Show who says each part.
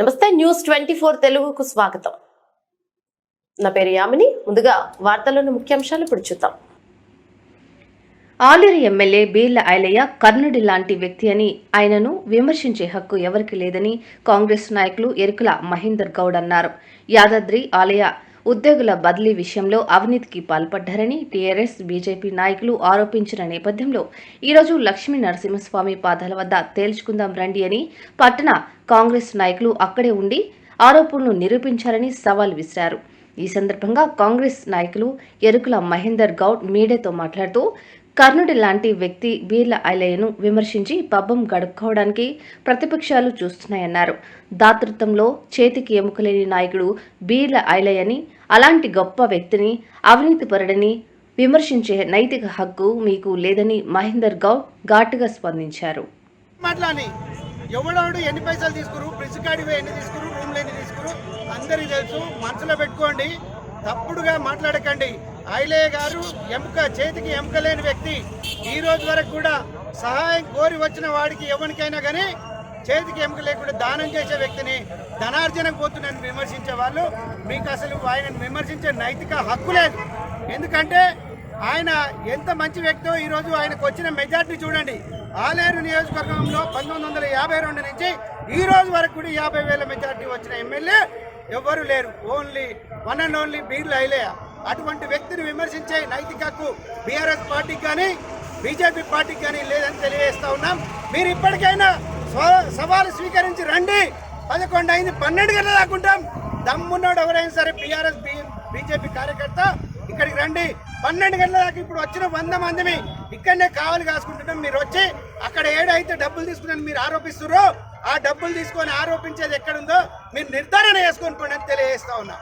Speaker 1: నమస్తే news twenty four తెలుగుకు స్వాగతం. నా పేరు యామిని. ముందుగా వార్తల్లోని ముఖ్యాంశాలు ఇప్పుడు చూద్దాం.
Speaker 2: ఆలేరు ఎమ్మెల్యే బీర్ల ఐలయ్య కర్ణుడి లాంటి వ్యక్తి అని ఆయనను విమర్శించే హక్కు ఎవరికి లేదని కాంగ్రెస్ నాయకులు ఎరుకుల మహేందర్ గౌడ్ అన్నారు. యాదాద్రి ఆలయ ఉద్యోగుల బదిలీ విషయంలో అవినీతికి పాల్పడ్డారని టీఆర్ఎస్ బీజేపీ నాయకులు ఆరోపించిన నేపథ్యంలో ఈరోజు లక్ష్మీ నరసింహస్వామి పాదాల వద్ద తేల్చుకుందాం రండి అని పట్టణ కాంగ్రెస్ నాయకులు అక్కడే ఉండి ఆరోపణలు నిరూపించాలని సవాల్ విసిరారు. ఈ సందర్భంగా కాంగ్రెస్ నాయకులు ఎరుకుల మహేందర్ గౌడ్ మీడియాతో మాట్లాడుతూ కర్ణుడి లాంటి వ్యక్తి బీర్ల ఐలయ్యను విమర్శించి పబ్బం గడుపుకోవడానికి ప్రతిపక్షాలు చూస్తున్నాయన్నారు. దాతృత్వంలో చేతికి ఎముకలేని నాయకుడు బీర్ల ఐలయ్యని అలాంటి గొప్ప వ్యక్తిని అవినీతిపరుడని విమర్శించే నైతిక హక్కు మీకు లేదని మహేందర్ గౌడ్ ఘాటుగా స్పందించారు.
Speaker 3: ఎన్ని పైసలు తీసుకురు? బ్రిడ్జ్ కార్డు ఎన్ని తీసుకురు? అందరికి తెలుసు మనసులో పెట్టుకోండి తప్పుడుగా మాట్లాడకండి. ఐలయ్య గారు ఎముక చేతికి ఎముక లేని వ్యక్తి. ఈ రోజు వరకు కూడా సహాయం కోరి వచ్చిన వాడికి ఎవరికైనా కానీ చేతికి ఎముక లేకుండా దానం చేసే వ్యక్తిని ధనార్జన పోతున్నాను విమర్శించే వాళ్ళు. మీకు అసలు ఆయనను విమర్శించే నైతిక హక్కు లేదు. ఎందుకంటే ఆయన ఎంత మంచి వ్యక్తో ఈరోజు ఆయనకు వచ్చిన మెజార్టీ చూడండి. ఆలేరు నియోజకవర్గంలో పంతొమ్మిది వందల యాభై రెండు నుంచి ఈ రోజు వరకు కూడా యాభై వేల మెజార్టీ వచ్చిన ఎమ్మెల్యే ఎవ్వరు లేరు. ఓన్లీ వన్ అండ్ ఓన్లీ బీర్లు అయిలే అటువంటి వ్యక్తిని విమర్శించే నైతిక హక్కు బీఆర్ఎస్ పార్టీకి కానీ బీజేపీ పార్టీకి కానీ లేదని తెలియజేస్తా ఉన్నాం. మీరు ఇప్పటికైనా సవాలు స్వీకరించి రండి. పదకొండు అయింది పన్నెండు గంటల దాకుంటాం దమ్మున్నాడు ఎవరైనా సరే బీఆర్ఎస్ బీజేపీ కార్యకర్త. ఇక్కడికి రండి. పన్నెండు గంటల దాకా ఇప్పుడు వచ్చిన వంద మందిని ఇక్కడనే కావాలి కాసుకుంటున్నాం. మీరు వచ్చి అక్కడ డబ్బులు తీసుకున్నాను మీరు ఆరోపిస్తున్నారో ఆ డబ్బులు తీసుకొని ఆరోపించేది ఎక్కడుందో మీరు నిర్ధారణ చేసుకొని పోండి అని తెలియజేస్తా ఉన్నా.